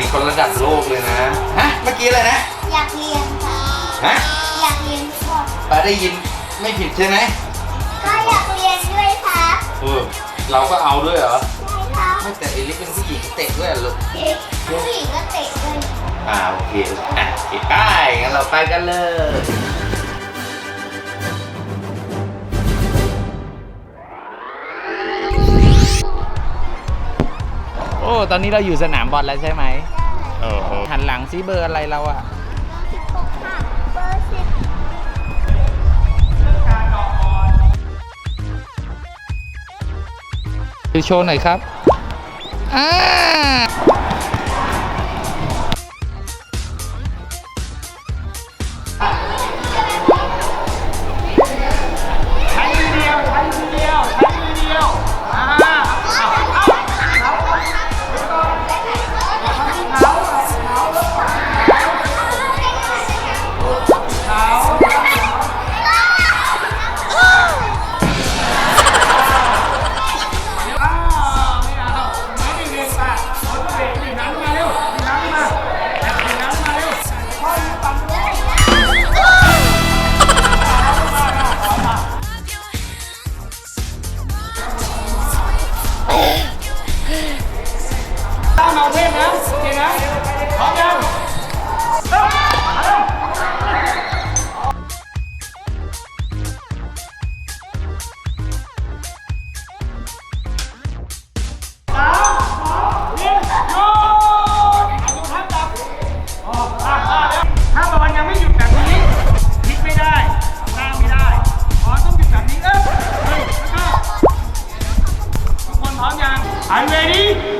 มีคนระดับโลกเลยนะ ฮะ เมื่อกี้อะไรนะ อยากเรียนค่ะ ฮะ อยากเรียนก่อนป้าได้ยินไม่ผิดใช่ไหมก็อยากเรียนด้วยครับเออเราก็เอาด้วยเหรอ ใช่ค่ะไม่แต่เอลิสเป็นผู้หญิงเตะด้วยลูก ผู้หญิงก็เตะด้วย อ่าโอเคอะโอเคไปงั้นเราไปกันเลย โอ้ตอนนี้เราอยู่สนามบอลแล้วใช่ไหมโอ้หันหลังซีเบอร์อะไรเราอะสิบหกค่ะเบอร์สิบดูโชว์หน่อยครับอ่า เก่งนะเก่งพร้อมยังถ้าบอลยังไม่หยุดแบบนี้พลิกไม่ได้ข้าไม่ได้บอลต้องหยุดแบบนี้เออเฮ้ยแล้วก็ทุกคนพร้อมยัง Are you ready?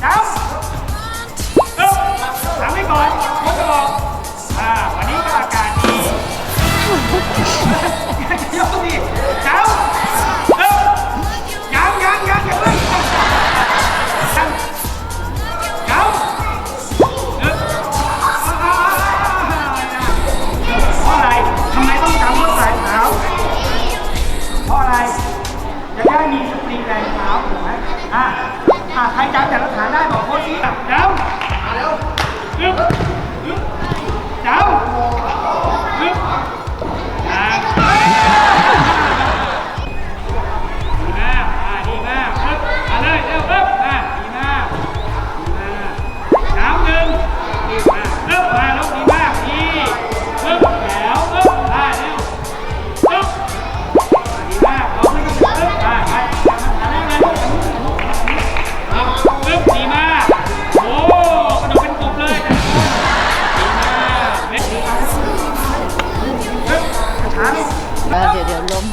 Đóng เดี๋ยวเดี๋ยวลม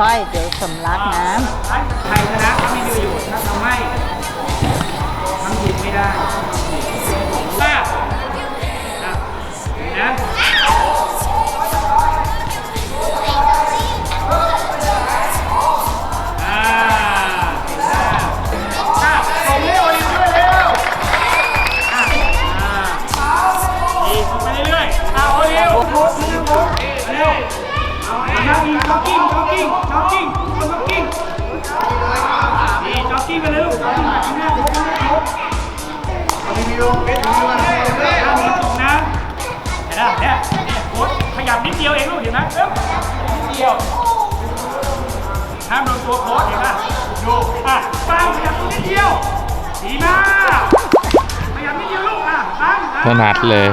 ค่อยๆเดี๋ยวสำลักน้ำใครชนะก็มีประโยชน์ถ้าทำให้ทำผิดไม่ได้ทราบนะ ถนัดเลย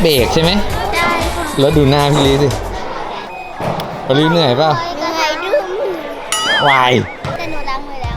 พักเบรกใช่ไหมได้ค่ะแล้วดูหน้าพี่ลีสิพี่ลีเหนื่อยเปล่ายังไงดื้อมือวายแต่หนูล้างมือแล้ว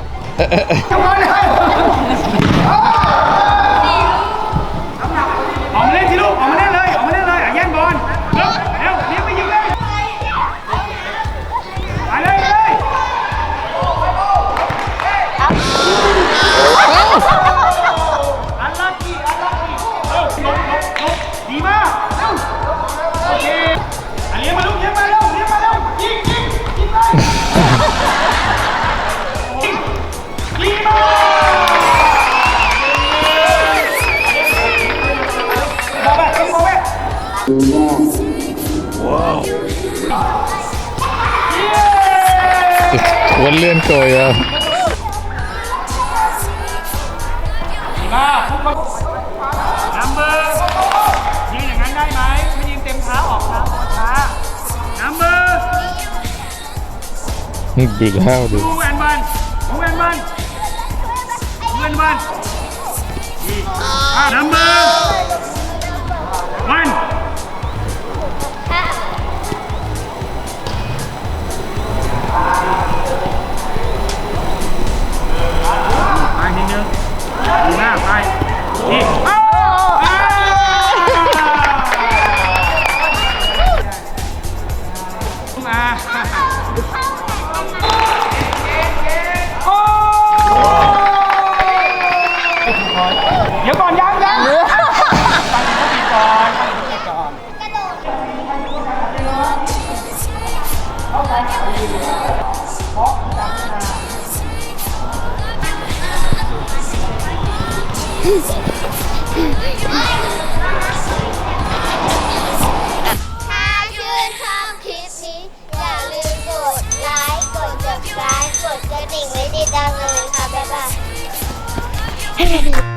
เลื่อนโกยอะมาพุกมานัมเบอร์ยืนอย่างนั้นได้ไหมไม่ยืนเต็มเท้าออกเท้าช้านัมเบอร์ดีแล้วดูดูแอนบันดูแอนบันดูแอนบันดีอะนัมเบอร์ ถ้าชื่นชอบคลิปนี้ อย่าลืมกดไลค์กด subscribe กดกระดิ่งไว้ติดตามกันเลยค่ะ บ๊ายบาย